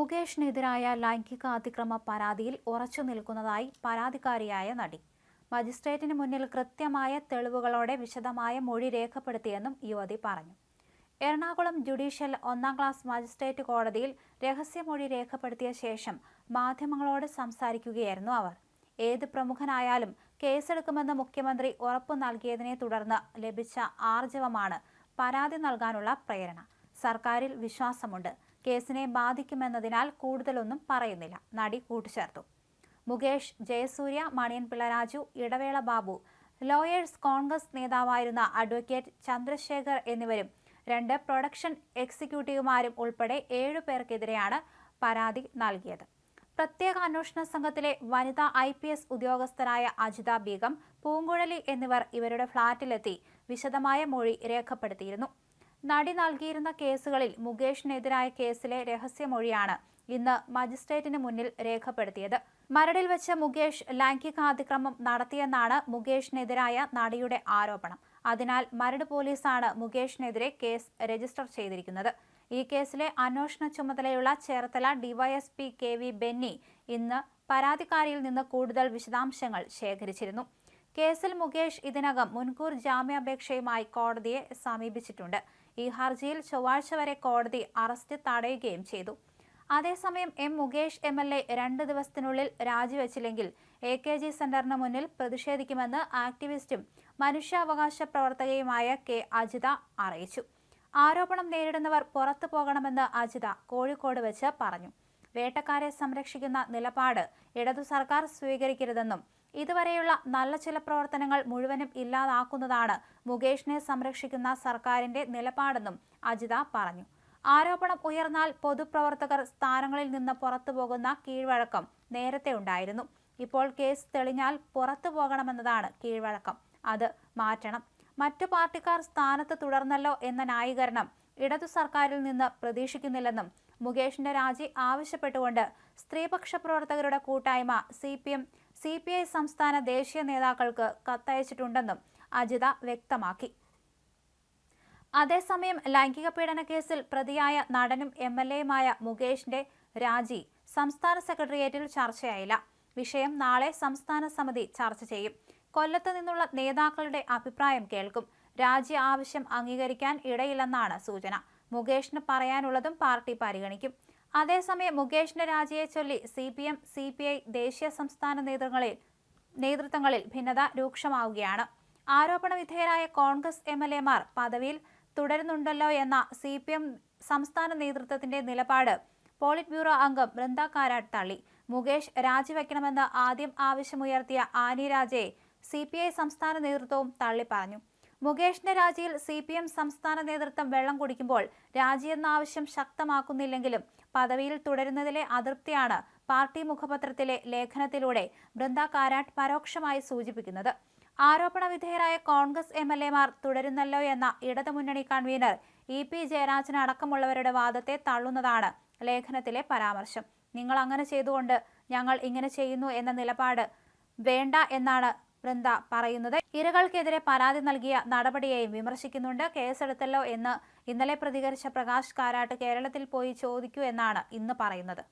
മുകേഷിനെതിരായ ലൈംഗിക അതിക്രമ പരാതിയിൽ ഉറച്ചു നിൽക്കുന്നതായി പരാതിക്കാരിയായ നടി. മജിസ്ട്രേറ്റിന് മുന്നിൽ കൃത്യമായ തെളിവുകളോടെ വിശദമായ മൊഴി രേഖപ്പെടുത്തിയെന്നും യുവതി പറഞ്ഞു. എറണാകുളം ജുഡീഷ്യൽ ഒന്നാം ക്ലാസ് മജിസ്ട്രേറ്റ് കോടതിയിൽ രഹസ്യമൊഴി രേഖപ്പെടുത്തിയ ശേഷം മാധ്യമങ്ങളോട് സംസാരിക്കുകയായിരുന്നു അവർ. ഏത് പ്രമുഖനായാലും കേസെടുക്കുമെന്ന് മുഖ്യമന്ത്രി ഉറപ്പു നൽകിയതിനെ തുടർന്ന് ലഭിച്ച ആർജവമാണ് പരാതി നൽകാനുള്ള പ്രേരണ. സർക്കാരിൽ വിശ്വാസമുണ്ട്. കേസിനെ ബാധിക്കുമെന്നതിനാൽ കൂടുതലൊന്നും പറയുന്നില്ല. നടി കൂട്ടിച്ചേർത്തു മുകേഷ് ജയസൂര്യ മണിയൻ പിള്ളരാജു ഇടവേള ബാബു ലോയേഴ്സ് കോൺഗ്രസ് നേതാവായിരുന്ന അഡ്വക്കേറ്റ് ചന്ദ്രശേഖർ എന്നിവരും രണ്ട് പ്രൊഡക്ഷൻ എക്സിക്യൂട്ടീവുമാരും ഉൾപ്പെടെ ഏഴു പേർക്കെതിരെയാണ് പരാതി നൽകിയത്. പ്രത്യേക അന്വേഷണ സംഘത്തിലെ വനിതാ ഐ പി എസ് ഉദ്യോഗസ്ഥരായ അജിത ബീഗം പൂങ്കുഴലി എന്നിവർ ഇവരുടെ ഫ്ളാറ്റിലെത്തി വിശദമായ മൊഴി രേഖപ്പെടുത്തിയിരുന്നു. നടി നൽകിയിരുന്ന കേസുകളിൽ മുകേഷിനെതിരായ കേസിലെ രഹസ്യമൊഴിയാണ് ഇന്ന് മജിസ്ട്രേറ്റിന് മുന്നിൽ രേഖപ്പെടുത്തിയത്. മരടിൽ വെച്ച് മുകേഷ് ലൈംഗികാതിക്രമം നടത്തിയെന്നാണ് മുകേഷിനെതിരായ നടിയുടെ ആരോപണം. അതിനാൽ മരട് പോലീസാണ് മുകേഷിനെതിരെ കേസ് രജിസ്റ്റർ ചെയ്തിരിക്കുന്നത്. ഈ കേസിലെ അന്വേഷണ ചുമതലയുള്ള Cherthala DYSP K V Benny ഇന്ന് പരാതിക്കാരിയിൽ നിന്ന് കൂടുതൽ വിശദാംശങ്ങൾ ശേഖരിച്ചിരുന്നു. കേസിൽ മുകേഷ് ഇതിനകം മുൻകൂർ ജാമ്യാപേക്ഷയുമായി കോടതിയെ സമീപിച്ചിട്ടുണ്ട്. ഈ ഹർജിയിൽ ചൊവ്വാഴ്ച വരെ കോടതി അറസ്റ്റ് തടയുകയും ചെയ്തു. അതേസമയം M Mukesh M L A രണ്ട് ദിവസത്തിനുള്ളിൽ രാജിവെച്ചില്ലെങ്കിൽ എ കെ ജി സെന്ററിന് മുന്നിൽ പ്രതിഷേധിക്കുമെന്ന് ആക്ടിവിസ്റ്റും മനുഷ്യാവകാശ പ്രവർത്തകയുമായ കെ അജിത അറിയിച്ചു. ആരോപണം നേരിടുന്നവർ പുറത്തു പോകണമെന്ന് അജിത കോഴിക്കോട് വെച്ച് പറഞ്ഞു. വേട്ടക്കാരെ സംരക്ഷിക്കുന്ന നിലപാട് ഇടതു സർക്കാർ സ്വീകരിക്കരുതെന്നും ഇതുവരെയുള്ള നല്ല ചില പ്രവർത്തനങ്ങൾ മുഴുവനും ഇല്ലാതാക്കുന്നതാണ് മുകേഷിനെ സംരക്ഷിക്കുന്ന സർക്കാരിന്റെ നിലപാടെന്നും അജിത പറഞ്ഞു. ആരോപണം ഉയർന്നാൽ പൊതുപ്രവർത്തകർ സ്ഥാനങ്ങളിൽ നിന്ന് പുറത്തു പോകുന്ന കീഴ്വഴക്കം നേരത്തെ ഉണ്ടായിരുന്നു. ഇപ്പോൾ കേസ് തെളിഞ്ഞാൽ പുറത്തു പോകണമെന്നതാണ് കീഴ്വഴക്കം. അത് മാറ്റണം. മറ്റു പാർട്ടിക്കാർ സ്ഥാനത്ത് തുടർന്നല്ലോ എന്ന ന്യായീകരണം ഇടതു സർക്കാരിൽ നിന്ന് പ്രതീക്ഷിക്കുന്നില്ലെന്നും മുകേഷിന്റെ രാജി ആവശ്യപ്പെട്ടുകൊണ്ട് സ്ത്രീപക്ഷ പ്രവർത്തകരുടെ കൂട്ടായ്മ C P M C P I സംസ്ഥാന ദേശീയ നേതാക്കൾക്ക് കത്തയച്ചിട്ടുണ്ടെന്നും അജിത വ്യക്തമാക്കി. അതേസമയം ലൈംഗിക പീഡന കേസിൽ പ്രതിയായ നടനും എം എൽ എയുമായ മുകേഷിന്റെ രാജി സംസ്ഥാന സെക്രട്ടേറിയറ്റിൽ ചർച്ചയായില്ല. വിഷയം നാളെ സംസ്ഥാന സമിതി ചർച്ച ചെയ്യും. കൊല്ലത്ത് നിന്നുള്ള നേതാക്കളുടെ അഭിപ്രായം കേൾക്കും. രാജി ആവശ്യം അംഗീകരിക്കാൻ ഇടയില്ലെന്നാണ് സൂചന. മുകേഷിന് പറയാനുള്ളതും പാർട്ടി പരിഗണിക്കും. അതേസമയം മുകേഷിന്റെ രാജിയെ ചൊല്ലി C P M C P I ദേശീയ സംസ്ഥാന നേതൃങ്ങളിൽ നേതൃത്വങ്ങളിൽ ഭിന്നത രൂക്ഷമാവുകയാണ്. ആരോപണ വിധേയരായ കോൺഗ്രസ് എം എൽ എമാർ പദവിയിൽ തുടരുന്നുണ്ടല്ലോ എന്ന സി പി എം സംസ്ഥാന നേതൃത്വത്തിന്റെ നിലപാട് പോളിറ്റ് ബ്യൂറോ അംഗം ബൃന്ദ കാരാട്ട് തള്ളി. മുകേഷ് രാജിവെക്കണമെന്ന് ആദ്യം ആവശ്യമുയർത്തിയ ആനി രാജയെ സി പി ഐ സംസ്ഥാന നേതൃത്വവും തള്ളിപ്പറഞ്ഞു. മുകേഷിന്റെ രാജിയിൽ സി പി എം സംസ്ഥാന നേതൃത്വം വെള്ളം കുടിക്കുമ്പോൾ രാജിയെന്ന ആവശ്യം ശക്തമാക്കുന്നില്ലെങ്കിലും പദവിയിൽ തുടരുന്നതിലെ അതൃപ്തിയാണ് പാർട്ടി മുഖപത്രത്തിലെ ലേഖനത്തിലൂടെ ബൃന്ദ കാരാട്ട് പരോക്ഷമായി സൂചിപ്പിക്കുന്നത്. ആരോപണ വിധേയരായ കോൺഗ്രസ് എം എൽ എമാർ തുടരുന്നല്ലോ എന്ന ഇടതുമുന്നണി കൺവീനർ ഇ പി ജയരാജൻ അടക്കമുള്ളവരുടെ വാദത്തെ തള്ളുന്നതാണ് ലേഖനത്തിലെ പരാമർശം. നിങ്ങൾ അങ്ങനെ ചെയ്തുകൊണ്ട് ഞങ്ങൾ ഇങ്ങനെ ചെയ്യുന്നു എന്ന നിലപാട് വേണ്ട എന്നാണ് വൃന്ദ പറയുന്നത്. ഇരകൾക്കെതിരെ പരാതി നൽകിയ നടപടിയെയും വിമർശിക്കുന്നുണ്ട്. കേസെടുത്തല്ലോ എന്ന് ഇന്നലെ പ്രതികരിച്ച പ്രകാശ് കാരാട്ട് കേരളത്തിൽ പോയി ചോദിക്കൂ എന്നാണ് ഇന്ന് പറയുന്നത്.